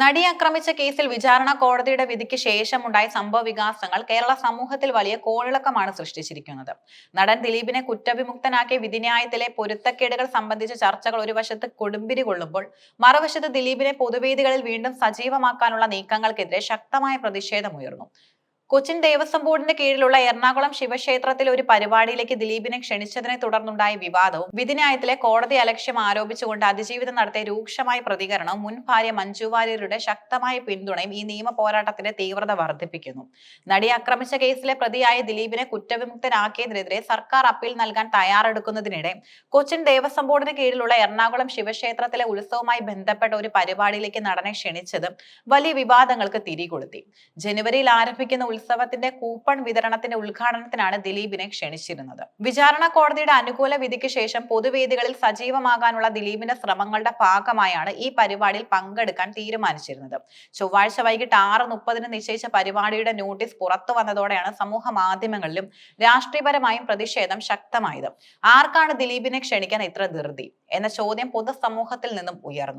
നടിയെ ആക്രമിച്ച കേസിൽ വിചാരണ കോടതിയുടെ വിധിക്ക് ശേഷമുണ്ടായ സംഭവ വികാസങ്ങൾ കേരള സമൂഹത്തിൽ വലിയ കോളിളക്കമാണ് സൃഷ്ടിച്ചിരിക്കുന്നത്. നടൻ ദിലീപിനെ കുറ്റവിമുക്തനാക്കിയ വിധിന്യായത്തിലെ പൊരുത്തക്കേടുകൾ സംബന്ധിച്ച ചർച്ചകൾ ഒരു വശത്ത് കൊടുമ്പിരി കൊള്ളുമ്പോൾ മറുവശത്ത് ദിലീപിനെ പൊതുവേദികളിൽ വീണ്ടും സജീവമാക്കാനുള്ള നീക്കങ്ങൾക്കെതിരെ ശക്തമായ പ്രതിഷേധമുയർന്നു. കൊച്ചിൻ ദേവസ്വം ബോർഡിന്റെ കീഴിലുള്ള എറണാകുളം ശിവക്ഷേത്രത്തിലെ ഒരു പരിപാടിയിലേക്ക് ദിലീപിനെ ക്ഷണിച്ചതിനെ തുടർന്നുണ്ടായ വിവാദവും വിധിന്യായത്തിലെ കോടതി അലക്ഷ്യം ആരോപിച്ചുകൊണ്ട് അതിജീവിതം നടത്തിയ രൂക്ഷമായ പ്രതികരണവും മുൻ ഭാര്യ മഞ്ജു വാര്യരുടെ ശക്തമായ പിന്തുണയും ഈ നിയമ പോരാട്ടത്തിന്റെ തീവ്രത വർദ്ധിപ്പിക്കുന്നു. നടി ആക്രമിച്ച കേസിലെ പ്രതിയായ ദിലീപിനെ കുറ്റവിമുക്തനാക്കിയതിനെതിരെ സർക്കാർ അപ്പീൽ നൽകാൻ തയ്യാറെടുക്കുന്നതിനിടെ കൊച്ചിൻ ദേവസ്വം ബോർഡിന് കീഴിലുള്ള എറണാകുളം ശിവക്ഷേത്രത്തിലെ ഉത്സവവുമായി ബന്ധപ്പെട്ട ഒരു പരിപാടിയിലേക്ക് നടനെ ക്ഷണിച്ചത് വലിയ വിവാദങ്ങൾക്ക് തിരികൊളുത്തി. ജനുവരിയിൽ ആരംഭിക്കുന്ന ഉത്സവത്തിന്റെ കൂപ്പൺ വിതരണത്തിന്റെ ഉദ്ഘാടനത്തിനാണ് ദിലീപിനെ ക്ഷണിച്ചിരുന്നത്. വിചാരണ കോടതിയുടെ അനുകൂല വിധിക്ക് ശേഷം പൊതുവേദികളിൽ സജീവമാകാനുള്ള ദിലീപിന്റെ ശ്രമങ്ങളുടെ ഭാഗമായാണ് ഈ പരിപാടിയിൽ പങ്കെടുക്കാൻ തീരുമാനിച്ചിരുന്നത്. ചൊവ്വാഴ്ച വൈകിട്ട് ആറ് മുപ്പതിന് നിശ്ചയിച്ച പരിപാടിയുടെ നോട്ടീസ് പുറത്തു വന്നതോടെയാണ് സമൂഹ മാധ്യമങ്ങളിലും രാഷ്ട്രീയപരമായും പ്രതിഷേധം ശക്തമായത്. ആർക്കാണ് ദിലീപിനെ ക്ഷണിക്കാൻ ഇത്ര ധൃതി? എന്ന ചോദ്യം പൊതുസമൂഹത്തിൽ നിന്നും ഉയർന്നു.